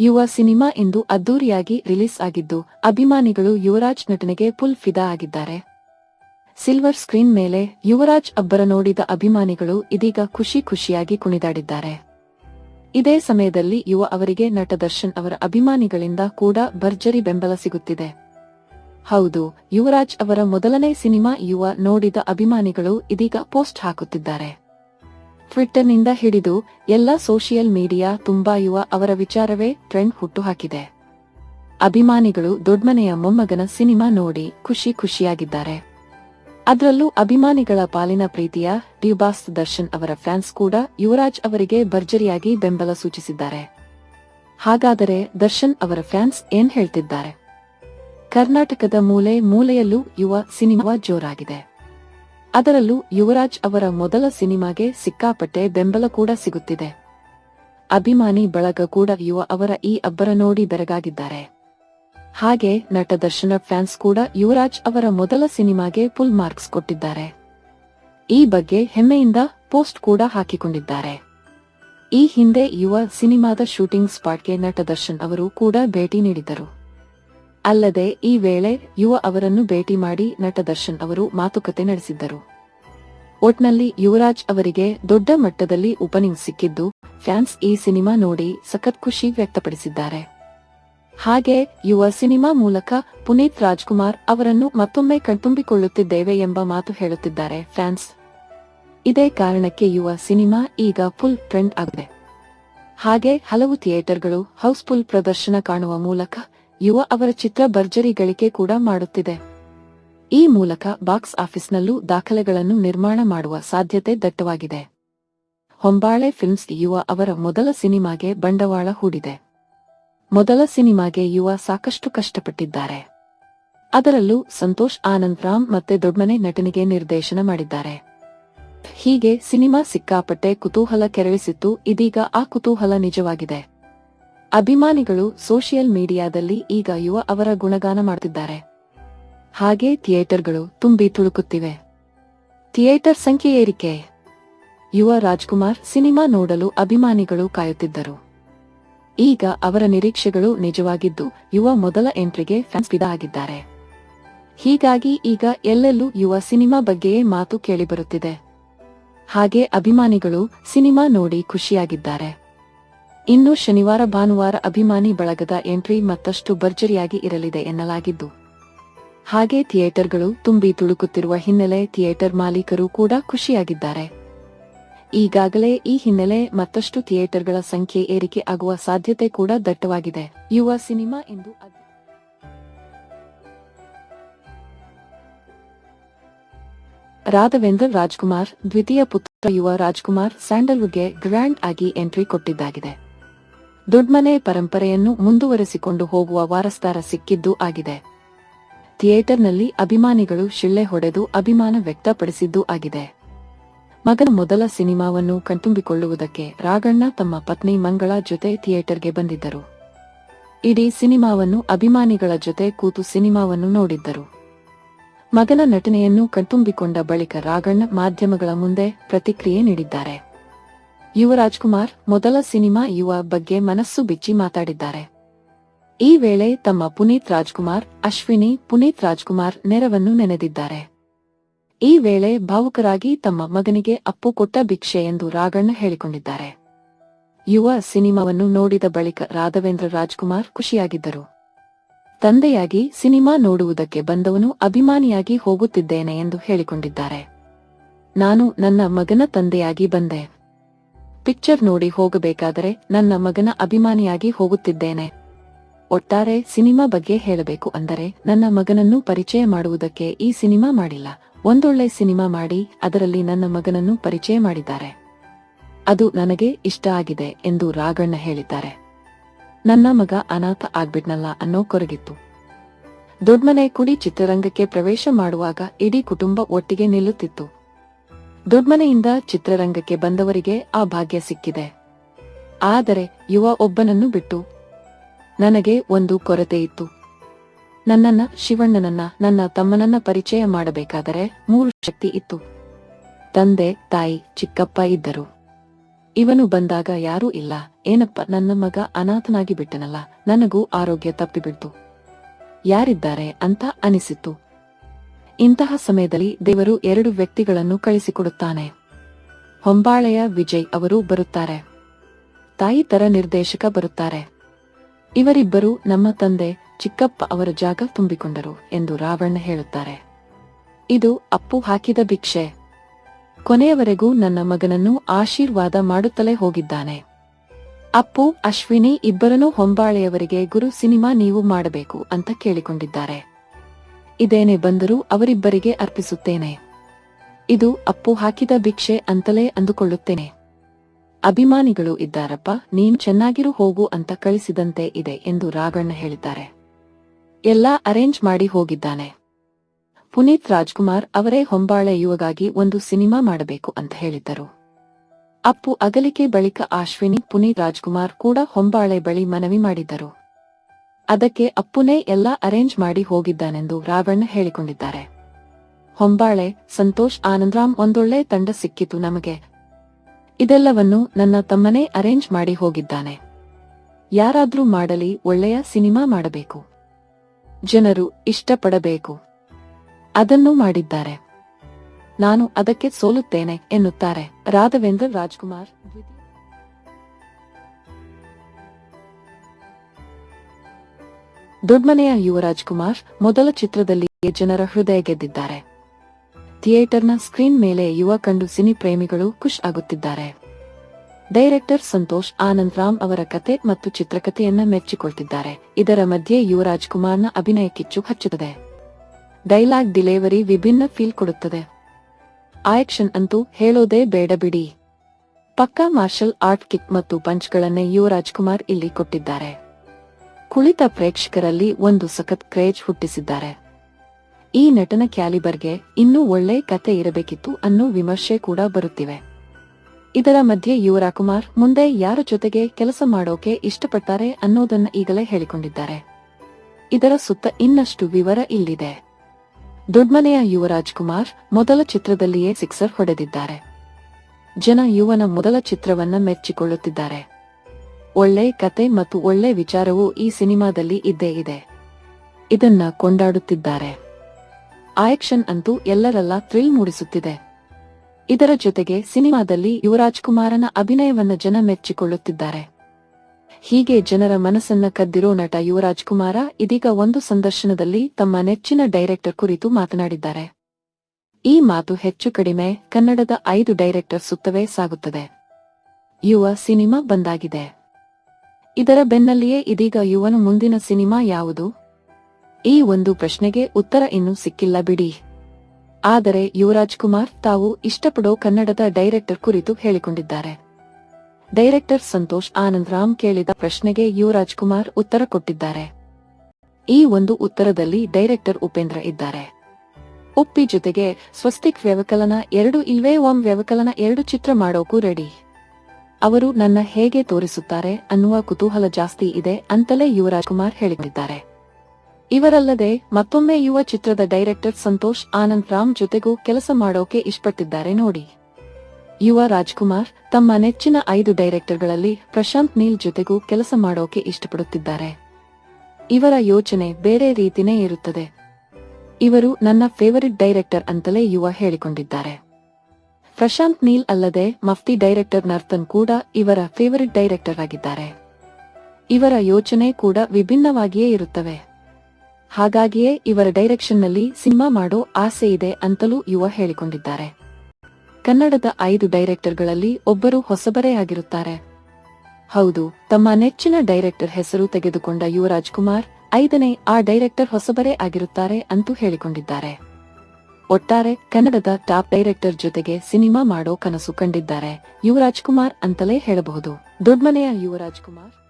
ಯುವ ಸಿನಿಮಾ ಇಂದು ಅದ್ದೂರಿಯಾಗಿ ರಿಲೀಸ್ ಆಗಿದ್ದು, ಅಭಿಮಾನಿಗಳು ಯುವರಾಜ್ ನಟನೆಗೆ ಫುಲ್ ಫಿದಾ ಆಗಿದ್ದಾರೆ. ಸಿಲ್ವರ್ ಸ್ಕ್ರೀನ್ ಮೇಲೆ ಯುವರಾಜ್ ಅಬ್ಬರ ನೋಡಿದ ಅಭಿಮಾನಿಗಳು ಇದೀಗ ಖುಷಿ ಖುಷಿಯಾಗಿ ಕುಣಿದಾಡಿದ್ದಾರೆ. ಇದೇ ಸಮಯದಲ್ಲಿ ಯುವ ಅವರಿಗೆ ನಟ ದರ್ಶನ್ ಅವರ ಅಭಿಮಾನಿಗಳಿಂದ ಕೂಡ ಭರ್ಜರಿ ಬೆಂಬಲ ಸಿಗುತ್ತಿದೆ. ಹೌದು, ಯುವರಾಜ್ ಅವರ ಮೊದಲನೇ ಸಿನಿಮಾ ಯುವ ನೋಡಿದ ಅಭಿಮಾನಿಗಳು ಇದೀಗ ಪೋಸ್ಟ್ ಹಾಕುತ್ತಿದ್ದಾರೆ. ಟ್ವಿಟ್ಟರ್ನಿಂದ ಹಿಡಿದು ಎಲ್ಲ ಸೋಷಿಯಲ್ ಮೀಡಿಯಾ ತುಂಬಾ ಯುವ ಅವರ ವಿಚಾರವೇ ಟ್ರೆಂಡ್ ಹುಟ್ಟುಹಾಕಿದೆ. ಅಭಿಮಾನಿಗಳು ದೊಡ್ಮನೆಯ ಮೊಮ್ಮಗನ ಸಿನಿಮಾ ನೋಡಿ ಖುಷಿ ಖುಷಿಯಾಗಿದ್ದಾರೆ. ಅದರಲ್ಲೂ ಅಭಿಮಾನಿಗಳ ಪಾಲಿನ ಪ್ರೀತಿಯ ಡ್ಯೂಬಾಸ್ ದರ್ಶನ್ ಅವರ ಫ್ಯಾನ್ಸ್ ಕೂಡ ಯುವರಾಜ್ ಅವರಿಗೆ ಭರ್ಜರಿಯಾಗಿ ಬೆಂಬಲ ಸೂಚಿಸಿದ್ದಾರೆ. ಹಾಗಾದರೆ ದರ್ಶನ್ ಅವರ ಫ್ಯಾನ್ಸ್ ಏನ್ ಹೇಳ್ತಿದ್ದಾರೆ? ಕರ್ನಾಟಕದ ಮೂಲೆ ಮೂಲೆಯಲ್ಲೂ ಯುವ ಸಿನಿಮಾ ಜೋರಾಗಿದೆ. ಅದರಲ್ಲೂ ಯುವರಾಜ್ ಅವರ ಮೊದಲ ಸಿನಿಮಾಗೆ ಸಿಕ್ಕಾಪಟ್ಟೆ ಬೆಂಬಲ ಕೂಡ ಸಿಗುತ್ತಿದೆ. ಅಭಿಮಾನಿ ಬಳಗ ಕೂಡ ಯುವ ಅವರ ಈ ಅಬ್ಬರ ನೋಡಿ ಬೆರಗಾಗಿದ್ದಾರೆ. ಹಾಗೆ ನಟ ದರ್ಶನ ಫ್ಯಾನ್ಸ್ ಕೂಡ ಯುವರಾಜ್ ಅವರ ಮೊದಲ ಸಿನಿಮಾಗೆ ಫುಲ್ ಮಾರ್ಕ್ಸ್ ಕೊಟ್ಟಿದ್ದಾರೆ. ಈ ಬಗ್ಗೆ ಹೆಮ್ಮೆಯಿಂದ ಪೋಸ್ಟ್ ಕೂಡ ಹಾಕಿಕೊಂಡಿದ್ದಾರೆ. ಈ ಹಿಂದೆ ಯುವ ಸಿನಿಮಾದ ಶೂಟಿಂಗ್ ಸ್ಪಾಟ್ಗೆ ನಟ ದರ್ಶನ್ ಅವರು ಕೂಡ ಭೇಟಿ ನೀಡಿದ್ದರು. ಅಲ್ಲದೆ ಈ ವೇಳೆ ಯುವ ಅವರನ್ನು ಭೇಟಿ ಮಾಡಿ ನಟ ದರ್ಶನ್ ಅವರು ಮಾತುಕತೆ ನಡೆಸಿದ್ದರು. ಒಟ್ನಲ್ಲಿ ಯುವರಾಜ್ ಅವರಿಗೆ ದೊಡ್ಡ ಮಟ್ಟದಲ್ಲಿ ಓಪನಿಂಗ್ ಸಿಕ್ಕಿದ್ದು ಫ್ಯಾನ್ಸ್ ಈ ಸಿನಿಮಾ ನೋಡಿ ಸಖತ್ ಖುಷಿ ವ್ಯಕ್ತಪಡಿಸಿದ್ದಾರೆ. ಹಾಗೆ ಯುವ ಸಿನಿಮಾ ಮೂಲಕ ಪುನೀತ್ ರಾಜ್ಕುಮಾರ್ ಅವರನ್ನು ಮತ್ತೊಮ್ಮೆ ಕಣ್ತುಂಬಿಕೊಳ್ಳುತ್ತಿದ್ದೇವೆ ಎಂಬ ಮಾತು ಹೇಳುತ್ತಿದ್ದಾರೆ ಫ್ಯಾನ್ಸ್. ಇದೇ ಕಾರಣಕ್ಕೆ ಯುವ ಸಿನಿಮಾ ಈಗ ಫುಲ್ ಟ್ರೆಂಡ್ ಆಗಿದೆ. ಹಾಗೆ ಹಲವು ಥಿಯೇಟರ್ಗಳು ಹೌಸ್ಫುಲ್ ಪ್ರದರ್ಶನ ಕಾಣುವ ಮೂಲಕ ಯುವ ಅವರ ಚಿತ್ರ ಭರ್ಜರಿ ಗಳಿಕೆ ಕೂಡ ಮಾಡುತ್ತಿದೆ. ಈ ಮೂಲಕ ಬಾಕ್ಸ್ ಆಫೀಸ್ನಲ್ಲೂ ದಾಖಲೆಗಳನ್ನು ನಿರ್ಮಾಣ ಮಾಡುವ ಸಾಧ್ಯತೆ ದಟ್ಟವಾಗಿದೆ. ಹೊಂಬಾಳೆ ಫಿಲ್ಮ್ಸ್ ಯುವ ಅವರ ಮೊದಲ ಸಿನಿಮಾಗೆ ಬಂಡವಾಳ ಹೂಡಿದೆ. ಮೊದಲ ಸಿನಿಮಾಗೆ ಯುವ ಸಾಕಷ್ಟು ಕಷ್ಟಪಟ್ಟಿದ್ದಾರೆ. ಅದರಲ್ಲೂ ಸಂತೋಷ್ ಆನಂದ್ ರಾಮ್ ಮತ್ತೆ ದೊಡ್ಮನೆ ನಟನಿಗೆ ನಿರ್ದೇಶನ ಮಾಡಿದ್ದಾರೆ. ಹೀಗೆ ಸಿನಿಮಾ ಸಿಕ್ಕಾಪಟ್ಟೆ ಕುತೂಹಲ ಕೆರಳಿಸಿತ್ತು, ಇದೀಗ ಆ ಕುತೂಹಲ ನಿಜವಾಗಿದೆ. ಅಭಿಮಾನಿಗಳು ಸೋಷಿಯಲ್ ಮೀಡಿಯಾದಲ್ಲಿ ಈಗ ಯುವ ಅವರ ಗುಣಗಾನ ಮಾಡುತ್ತಿದ್ದಾರೆ ಹಾಗೆ ಥಿಯೇಟರ್ಗಳು ತುಂಬಿ ತುಳುಕುತ್ತಿವೆ. ಥಿಯೇಟರ್ ಸಂಖ್ಯೆ ಏರಿಕೆ. ಯುವ ರಾಜ್ಕುಮಾರ್ ಸಿನಿಮಾ ನೋಡಲು ಅಭಿಮಾನಿಗಳು ಕಾಯುತ್ತಿದ್ದರು. ಈಗ ಅವರ ನಿರೀಕ್ಷೆಗಳು ನಿಜವಾಗಿದ್ದು ಯುವ ಮೊದಲ ಎಂಟ್ರಿಗೆ ಫ್ಯಾನ್ಸ್ ಆಗಿದ್ದಾರೆ. ಹೀಗಾಗಿ ಈಗ ಎಲ್ಲೆಲ್ಲೂ ಯುವ ಸಿನಿಮಾ ಬಗ್ಗೆಯೇ ಮಾತು ಕೇಳಿಬರುತ್ತಿದೆ ಹಾಗೆ ಅಭಿಮಾನಿಗಳು ಸಿನಿಮಾ ನೋಡಿ ಖುಷಿಯಾಗಿದ್ದಾರೆ. ಇನ್ನು ಶನಿವಾರ ಭಾನುವಾರ ಅಭಿಮಾನಿ ಬಳಗದ ಎಂಟ್ರಿ ಮತ್ತಷ್ಟು ಭರ್ಜರಿಯಾಗಿ ಇರಲಿದೆ ಎನ್ನಲಾಗಿದ್ದು, ಹಾಗೆ ಥಿಯೇಟರ್ಗಳು ತುಂಬಿ ತುಳುಕುತ್ತಿರುವ ಹಿನ್ನೆಲೆ ಥಿಯೇಟರ್ ಮಾಲೀಕರು ಕೂಡ ಖುಷಿಯಾಗಿದ್ದಾರೆ. ಈಗಾಗಲೇ ಈ ಹಿನ್ನೆಲೆ ಮತ್ತಷ್ಟು ಥಿಯೇಟರ್ಗಳ ಸಂಖ್ಯೆ ಏರಿಕೆ ಆಗುವ ಸಾಧ್ಯತೆ ಕೂಡ ದಟ್ಟವಾಗಿದೆ. ಯುವ ಸಿನಿಮಾ ಎಂದು ರಾಘವೇಂದ್ರ ರಾಜ್ಕುಮಾರ್, ದ್ವಿತೀಯ ಪುತ್ರ ಯುವ ರಾಜ್ಕುಮಾರ್, ಸ್ಯಾಂಡಲ್ವುಡ್ಗೆ ಗ್ರ್ಯಾಂಡ್ ಆಗಿ ಎಂಟ್ರಿ ಕೊಟ್ಟಿದ್ದಾಗಿದೆ. ದೊಡ್ಮನೆ ಪರಂಪರೆಯನ್ನು ಮುಂದುವರೆಸಿಕೊಂಡು ಹೋಗುವ ವಾರಸ್ದಾರ ಸಿಕ್ಕಿದ್ದು ಆಗಿದೆ. ಥಿಯೇಟರ್ನಲ್ಲಿ ಅಭಿಮಾನಿಗಳು ಶಿಳ್ಳೆ ಹೊಡೆದು ಅಭಿಮಾನ ವ್ಯಕ್ತಪಡಿಸಿದ್ದೂ ಆಗಿದೆ. ಮಗನ ಮೊದಲ ಸಿನಿಮಾವನ್ನು ಕಣ್ತುಂಬಿಕೊಳ್ಳುವುದಕ್ಕೆ ರಾಗಣ್ಣ ತಮ್ಮ ಪತ್ನಿ ಮಂಗಳ ಜೊತೆ ಥಿಯೇಟರ್ಗೆ ಬಂದಿದ್ದರು. ಇಡೀ ಸಿನಿಮಾವನ್ನು ಅಭಿಮಾನಿಗಳ ಜೊತೆ ಕೂತು ಸಿನಿಮಾವನ್ನು ನೋಡಿದ್ದರು. ಮಗನ ನಟನೆಯನ್ನು ಕಣ್ತುಂಬಿಕೊಂಡ ಬಳಿಕ ರಾಗಣ್ಣ ಮಾಧ್ಯಮಗಳ ಮುಂದೆ ಪ್ರತಿಕ್ರಿಯೆ ನೀಡಿದ್ದಾರೆ. ಯುವರಾಜ್ಕುಮಾರ್ ಮೊದಲ ಸಿನಿಮಾ ಯುವ ಬಗ್ಗೆ ಮನಸ್ಸು ಬಿಚ್ಚಿ ಮಾತಾಡಿದ್ದಾರೆ. ಈ ವೇಳೆ ತಮ್ಮ ಪುನೀತ್ ರಾಜ್ಕುಮಾರ್, ಅಶ್ವಿನಿ ಪುನೀತ್ ರಾಜ್ಕುಮಾರ್ ನೆರವನ್ನು ನೆನೆದಿದ್ದಾರೆ. ಈ ವೇಳೆ ಭಾವುಕರಾಗಿ ತಮ್ಮ ಮಗನಿಗೆ ಅಪ್ಪು ಕೊಟ್ಟ ಭಿಕ್ಷೆ ಎಂದು ರಾಗಣ್ಣ ಹೇಳಿಕೊಂಡಿದ್ದಾರೆ. ಯುವ ಸಿನಿಮಾವನ್ನು ನೋಡಿದ ಬಳಿಕ ರಾಘವೇಂದ್ರ ರಾಜ್ಕುಮಾರ್ ಖುಷಿಯಾಗಿದ್ದರು. ತಂದೆಯಾಗಿ ಸಿನಿಮಾ ನೋಡುವುದಕ್ಕೆ ಬಂದವನು ಅಭಿಮಾನಿಯಾಗಿ ಹೋಗುತ್ತಿದ್ದೇನೆ ಎಂದು ಹೇಳಿಕೊಂಡಿದ್ದಾರೆ. ನಾನು ನನ್ನ ಮಗನ ತಂದೆಯಾಗಿ ಬಂದೆ. ಪಿಕ್ಚರ್ ನೋಡಿ ಹೋಗಬೇಕಾದರೆ ನನ್ನ ಮಗನ ಅಭಿಮಾನಿಯಾಗಿ ಹೋಗುತ್ತಿದ್ದೇನೆ. ಒಟ್ಟಾರೆ ಸಿನಿಮಾ ಬಗ್ಗೆ ಹೇಳಬೇಕು ಅಂದರೆ ನನ್ನ ಮಗನನ್ನು ಪರಿಚಯ ಮಾಡುವುದಕ್ಕೆ ಈ ಸಿನಿಮಾ ಮಾಡಿಲ್ಲ. ಒಂದೊಳ್ಳೆ ಸಿನಿಮಾ ಮಾಡಿ ಅದರಲ್ಲಿ ನನ್ನ ಮಗನನ್ನು ಪರಿಚಯ ಮಾಡಿದ್ದಾರೆ. ಅದು ನನಗೆ ಇಷ್ಟ ಆಗಿದೆ ಎಂದು ರಾಘಣ್ಣ ಹೇಳಿದ್ದಾರೆ. ನನ್ನ ಮಗ ಅನಾಥ ಆಗ್ಬಿಡ್ನಲ್ಲ ಅನ್ನೋ ಕೊರಗಿತ್ತು. ದೊಡ್ಮನೆ ಕುಡಿ ಚಿತ್ರರಂಗಕ್ಕೆ ಪ್ರವೇಶ ಮಾಡುವಾಗ ಇಡೀ ಕುಟುಂಬ ಒಟ್ಟಿಗೆ ನಿಲ್ಲುತ್ತಿತ್ತು. ದೊಡ್ಮನೆಯಿಂದ ಚಿತ್ರರಂಗಕ್ಕೆ ಬಂದವರಿಗೆ ಆ ಭಾಗ್ಯ ಸಿಕ್ಕಿದೆ. ಆದರೆ ಯುವ ಒಬ್ಬನನ್ನು ಬಿಟ್ಟು ನನಗೆ ಒಂದು ಕೊರತೆ ಇತ್ತು. ನನ್ನನ್ನ, ಶಿವಣ್ಣನನ್ನ, ನನ್ನ ತಮ್ಮನನ್ನ ಪರಿಚಯ ಮಾಡಬೇಕಾದರೆ ಮೂರು ಶಕ್ತಿ ಇತ್ತು. ತಂದೆ, ತಾಯಿ, ಚಿಕ್ಕಪ್ಪ ಇದ್ದರು. ಇವನು ಬಂದಾಗ ಯಾರೂ ಇಲ್ಲ. ಏನಪ್ಪ, ನನ್ನ ಮಗ ಅನಾಥನಾಗಿ ಬಿಟ್ಟನಲ್ಲ ನನಗೂ ಆರೋಗ್ಯ ತಪ್ಪಿಬಿಡ್ತು. ಯಾರಿದ್ದಾರೆ ಅಂತ ಅನಿಸಿತು ಇಂತಹ ಸಮಯದಲ್ಲಿ ದೇವರು ಎರಡು ವ್ಯಕ್ತಿಗಳನ್ನು ಕಳಿಸಿಕೊಡುತ್ತಾನೆ. ಹೊಂಬಾಳೆಯ ವಿಜಯ್ ಅವರು ಬರುತ್ತಾರೆ. ತಾಯಿ ತರ ನಿರ್ದೇಶಕ ಬರುತ್ತಾರೆ. ಇವರಿಬ್ಬರು ನಮ್ಮ ತಂದೆ ಚಿಕ್ಕಪ್ಪ ಅವರ ಜಾಗ ತುಂಬಿಕೊಂಡರು ಎಂದು ರಾವಣ್ಣ ಹೇಳುತ್ತಾರೆ. ಇದು ಅಪ್ಪು ಹಾಕಿದ ಭಿಕ್ಷೆ. ಕೊನೆಯವರೆಗೂ ನನ್ನ ಮಗನನ್ನು ಆಶೀರ್ವಾದ ಮಾಡುತ್ತಲೇ ಹೋಗಿದ್ದಾನೆ. ಅಪ್ಪು, ಅಶ್ವಿನಿ ಇಬ್ಬರನ್ನೂ ಹೊಂಬಾಳೆಯವರಿಗೆ, ಗುರು, ಸಿನಿಮಾ ನೀವು ಮಾಡಬೇಕು ಅಂತ ಕೇಳಿಕೊಂಡಿದ್ದಾರೆ. ಇದೇನೆ ಬಂದರೂ ಅವರಿಬ್ಬರಿಗೆ ಅರ್ಪಿಸುತ್ತೇನೆ. ಇದು ಅಪ್ಪು ಹಾಕಿದ ಭಿಕ್ಷೆ ಅಂತಲೇ ಅಂದುಕೊಳ್ಳುತ್ತೇನೆ. ಅಭಿಮಾನಿಗಳು ಇದ್ದಾರಪ್ಪ, ನೀನು ಚೆನ್ನಾಗಿರು ಹೋಗು ಅಂತ ಕಳಿಸಿದಂತೆ ಇದೆ ಎಂದು ರಾಘಣ್ಣ ಹೇಳಿದ್ದಾರೆ. ಎಲ್ಲಾ ಅರೇಂಜ್ ಮಾಡಿ ಹೋಗಿದ್ದಾನೆ. ಪುನೀತ್ ರಾಜ್ಕುಮಾರ್ ಅವರೇ ಹೊಂಬಾಳೆ ಯುವಗಾಗಿ ಒಂದು ಸಿನಿಮಾ ಮಾಡಬೇಕು ಅಂತ ಹೇಳಿದ್ದರು. ಅಪ್ಪು ಅಗಲಿಕೆ ಬಳಿಕ ಅಶ್ವಿನಿ, ಪುನೀತ್ ರಾಜ್ಕುಮಾರ್ ಕೂಡ ಹೊಂಬಾಳೆ ಬಳಿ ಮನವಿ ಮಾಡಿದ್ದರು. ಅದಕ್ಕೆ ಅಪ್ಪುನೇ ಎಲ್ಲ ಅರೇಂಜ್ ಮಾಡಿ ಹೋಗಿದ್ದಾನೆಂದು ರಾವಣ್ಣ ಹೇಳಿಕೊಂಡಿದ್ದಾರೆ. ಹೊಂಬಾಳೆ, ಸಂತೋಷ್, ಆನಂದರಾಮ್ ಒಂದೊಳ್ಳೆ ತಂಡ ಸಿಕ್ಕಿತು ನಮಗೆ. ಇದೆಲ್ಲವನ್ನು ನನ್ನ ತಮ್ಮನೇ ಅರೇಂಜ್ ಮಾಡಿ ಹೋಗಿದ್ದಾನೆ. ಯಾರಾದ್ರೂ ಮಾಡಲಿ, ಒಳ್ಳೆಯ ಸಿನಿಮಾ ಮಾಡಬೇಕು. ಜನರು ಇಷ್ಟಪಡಬೇಕು. ಅದನ್ನು ಮಾಡಿದ್ದಾರೆ. ನಾನು ಅದಕ್ಕೆ ಸೋಲುತ್ತೇನೆ ಎನ್ನುತ್ತಾರೆ ರಾಘವೇಂದ್ರ ರಾಜ್ಕುಮಾರ್ ದೊಡ್ಮನೆಯ ಯುವರಾಜ್ ಕುಮಾರ್ ಮೊದಲ ಚಿತ್ರದಲ್ಲಿಯೇ ಜನರ ಹೃದಯ ಗೆದ್ದಿದ್ದಾರೆ. ಥಿಯೇಟರ್ನ ಸ್ಕ್ರೀನ್ ಮೇಲೆ ಯುವ ಕಂಡು ಸಿನಿ ಪ್ರೇಮಿಗಳು ಖುಷ್ ಆಗುತ್ತಿದ್ದಾರೆ. ಡೈರೆಕ್ಟರ್ ಸಂತೋಷ್, ಆನಂದ್ ರಾಮ್ ಅವರ ಕತೆ ಮತ್ತು ಚಿತ್ರಕಥೆಯನ್ನ ಮೆಚ್ಚಿಕೊಳ್ತಿದ್ದಾರೆ. ಇದರ ಮಧ್ಯೆ ಯುವರಾಜ್ ಕುಮಾರ್ನ ಅಭಿನಯ ಕಿಚ್ಚು ಹಚ್ಚುತ್ತದೆ. ಡೈಲಾಗ್ ಡಿಲಿವರಿ ವಿಭಿನ್ನ ಫೀಲ್ ಕೊಡುತ್ತದೆ. ಆಕ್ಷನ್ ಅಂತೂ ಹೇಳೋದೇ ಬೇಡ ಬಿಡಿ. ಪಕ್ಕಾ ಮಾರ್ಷಲ್ ಆರ್ಟ್ ಕಿಕ್ ಮತ್ತು ಪಂಚ್ಗಳನ್ನೇ ಯುವರಾಜ್ ಕುಮಾರ್ ಇಲ್ಲಿ ಕೊಟ್ಟಿದ್ದಾರೆ. ಕುಳಿತ ಪ್ರೇಕ್ಷಕರಲ್ಲಿ ಒಂದು ಸಖತ್ ಕ್ರೇಜ್ ಹುಟ್ಟಿಸಿದ್ದಾರೆ. ಈ ನಟನ ಕ್ಯಾಲಿಬರ್ಗೆ ಇನ್ನೂ ಒಳ್ಳೆ ಕತೆ ಇರಬೇಕಿತ್ತು ಅನ್ನೋ ವಿಮರ್ಶೆ ಕೂಡ ಬರುತ್ತಿವೆ. ಇದರ ಮಧ್ಯೆ ಯುವರಾಕುಮಾರ್ ಮುಂದೆ ಯಾರ ಜೊತೆಗೆ ಕೆಲಸ ಮಾಡೋಕೆ ಇಷ್ಟಪಡ್ತಾರೆ ಅನ್ನೋದನ್ನ ಈಗಲೇ ಹೇಳಿಕೊಂಡಿದ್ದಾರೆ. ಇದರ ಸುತ್ತ ಇನ್ನಷ್ಟು ವಿವರ ಇಲ್ಲಿದೆ. ದುಡ್ಮನೆಯ ಯುವರಾಜ್ ಕುಮಾರ್ ಮೊದಲ ಚಿತ್ರದಲ್ಲಿಯೇ ಸಿಕ್ಸರ್ ಹೊಡೆದಿದ್ದಾರೆ. ಜನ ಯುವನ ಮೊದಲ ಚಿತ್ರವನ್ನ ಮೆಚ್ಚಿಕೊಳ್ಳುತ್ತಿದ್ದಾರೆ. ಒಳ್ಳೆ ಕತೆ ಮತ್ತು ಒಳ್ಳೆ ವಿಚಾರವೂ ಈ ಸಿನಿಮಾದಲ್ಲಿ ಇದ್ದೇ ಇದೆ. ಇದನ್ನ ಕೊಂಡಾಡುತ್ತಿದ್ದಾರೆ. ಆಯಕ್ಷನ್ ಅಂತೂ ಎಲ್ಲರಲ್ಲ ಥ್ರಿಲ್ ಮೂಡಿಸುತ್ತಿದೆ. ಇದರ ಜೊತೆಗೆ ಸಿನಿಮಾದಲ್ಲಿ ಯುವರಾಜ್ ಕುಮಾರನ ಅಭಿನಯವನ್ನ ಜನ ಮೆಚ್ಚಿಕೊಳ್ಳುತ್ತಿದ್ದಾರೆ. ಹೀಗೆ ಜನರ ಮನಸ್ಸನ್ನ ಕದ್ದಿರೋ ನಟ ಯುವರಾಜ್ ಕುಮಾರ ಇದೀಗ ಒಂದು ಸಂದರ್ಶನದಲ್ಲಿ ತಮ್ಮ ನೆಚ್ಚಿನ ಡೈರೆಕ್ಟರ್ ಕುರಿತು ಮಾತನಾಡಿದ್ದಾರೆ. ಈ ಮಾತು ಹೆಚ್ಚು ಕಡಿಮೆ ಕನ್ನಡದ ಐದು ಡೈರೆಕ್ಟರ್ ಸುತ್ತವೇ ಸಾಗುತ್ತದೆ. ಯುವ ಸಿನಿಮಾ ಬಂದಾಗಿದೆ. ಇದರ ಬೆನ್ನಲ್ಲಿಯೇ ಇದೀಗ ಯುವನ ಮುಂದಿನ ಸಿನಿಮಾ ಯಾವುದು? ಈ ಒಂದು ಪ್ರಶ್ನೆಗೆ ಉತ್ತರ ಇನ್ನೂ ಸಿಕ್ಕಿಲ್ಲ ಬಿಡಿ. ಆದರೆ ಯುವರಾಜ್ ಕುಮಾರ್ ತಾವು ಇಷ್ಟಪಡೋ ಕನ್ನಡದ ಡೈರೆಕ್ಟರ್ ಕುರಿತು ಹೇಳಿಕೊಂಡಿದ್ದಾರೆ. ಡೈರೆಕ್ಟರ್ ಸಂತೋಷ್ ಆನಂದ್ ರಾಮ್ ಕೇಳಿದ ಪ್ರಶ್ನೆಗೆ ಯುವರಾಜ್ ಕುಮಾರ್ ಉತ್ತರ ಕೊಟ್ಟಿದ್ದಾರೆ. ಈ ಒಂದು ಉತ್ತರದಲ್ಲಿ ಡೈರೆಕ್ಟರ್ ಉಪೇಂದ್ರ ಇದ್ದಾರೆ. ಉಪ್ಪಿ ಜೊತೆಗೆ ಸ್ವಸ್ತಿಕ್ ವ್ಯವಕಲನ ಎರಡು ಇಲ್ವೇ ಓಂ ವ್ಯವಕಲನ ಎರಡು ಚಿತ್ರ ಮಾಡೋಕು ರೆಡಿ. ಅವರು ನನ್ನ ಹೇಗೆ ತೋರಿಸುತ್ತಾರೆ ಅನ್ನುವ ಕುತೂಹಲ ಜಾಸ್ತಿ ಇದೆ ಅಂತಲೇ ಯುವರಾಜ್ ಕುಮಾರ್ ಹೇಳಿಕೊಂಡಿದ್ದಾರೆ. ಇವರಲ್ಲದೆ ಮತ್ತೊಮ್ಮೆ ಯುವ ಚಿತ್ರದ ಡೈರೆಕ್ಟರ್ ಸಂತೋಷ್ ಆನಂದ್ ರಾಮ್ ಜೊತೆಗೂ ಕೆಲಸ ಮಾಡೋಕೆ ಇಷ್ಟಪಟ್ಟಿದ್ದಾರೆ ನೋಡಿ. ಯುವ ರಾಜ್ಕುಮಾರ್ ತಮ್ಮ ನೆಚ್ಚಿನ ಐದು ಡೈರೆಕ್ಟರ್ಗಳಲ್ಲಿ ಪ್ರಶಾಂತ್ ನೀಲ್ ಜೊತೆಗೂ ಕೆಲಸ ಮಾಡೋಕೆ ಇಷ್ಟಪಡುತ್ತಿದ್ದಾರೆ. ಇವರ ಯೋಚನೆ ಬೇರೆ ರೀತಿನೇ ಇರುತ್ತದೆ. ಇವರು ನನ್ನ ಫೇವರಿಟ್ ಡೈರೆಕ್ಟರ್ ಅಂತಲೇ ಯುವ ಹೇಳಿಕೊಂಡಿದ್ದಾರೆ. ಪ್ರಶಾಂತ್ ನೀಲ್ ಅಲ್ಲದೆ ಮಫ್ತಿ ಡೈರೆಕ್ಟರ್ ನರ್ತನ್ ಕೂಡ ಇವರ ಫೇವರಿಟ್ ಡೈರೆಕ್ಟರ್ ಆಗಿದ್ದಾರೆ. ಇವರ ಯೋಚನೆ ಕೂಡ ವಿಭಿನ್ನವಾಗಿಯೇ ಇರುತ್ತವೆ. ಹಾಗಾಗಿಯೇ ಇವರ ಡೈರೆಕ್ಷನ್ನಲ್ಲಿ ಸಿನಿಮಾ ಮಾಡೋ ಆಸೆ ಇದೆ ಅಂತಲೂ ಯುವ ಹೇಳಿಕೊಂಡಿದ್ದಾರೆ. ಕನ್ನಡದ ಐದು ಡೈರೆಕ್ಟರ್ಗಳಲ್ಲಿ ಒಬ್ಬರು ಹೊಸಬರೇ ಆಗಿರುತ್ತಾರೆ. ಹೌದು, ತಮ್ಮ ನೆಚ್ಚಿನ ಡೈರೆಕ್ಟರ್ ಹೆಸರು ತೆಗೆದುಕೊಂಡ ಯುವರಾಜ್ ಕುಮಾರ್, ಐದನೇ ಆ ಡೈರೆಕ್ಟರ್ ಹೊಸಬರೇ ಆಗಿರುತ್ತಾರೆ ಅಂತೂ ಹೇಳಿಕೊಂಡಿದ್ದಾರೆ. ಒಟ್ಟಾರೆ ಕನ್ನಡದ ಟಾಪ್ ಡೈರೆಕ್ಟರ್ ಜೊತೆಗೆ ಸಿನಿಮಾ ಮಾಡೋ ಕನಸು ಕಂಡಿದ್ದಾರೆ. ಯುವರಾಜ್ ಕುಮಾರ್ ಅಂತಲೇ ಹೇಳಬಹುದು. ದೊಡ್ಮನೆಯ ಯುವರಾಜ್ ಕುಮಾರ್